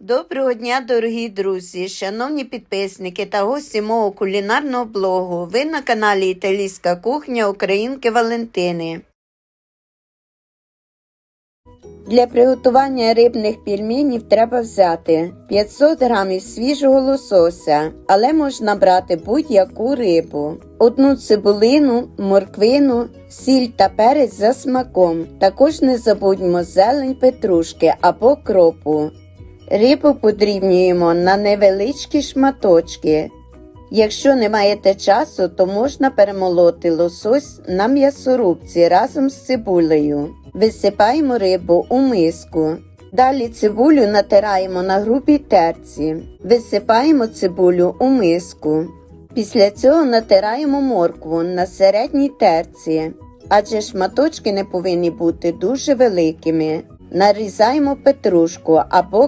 Доброго дня, дорогі друзі, шановні підписники та гості мого кулінарного блогу. Ви на каналі Італійська кухня Українки Валентини. Для приготування рибних пельменів треба взяти 500 грамів свіжого лосося, але можна брати будь-яку рибу, одну цибулину, морквину, сіль та перець за смаком. Також не забудьмо зелень петрушки або кропу. Рибу подрібнюємо на невеличкі шматочки. Якщо не маєте часу, то можна перемолоти лосось на м'ясорубці разом з цибулею. Висипаємо рибу у миску. Далі цибулю натираємо на грубій терці. Висипаємо цибулю у миску. Після цього натираємо моркву на середній терці, адже шматочки не повинні бути дуже великими. Нарізаємо петрушку або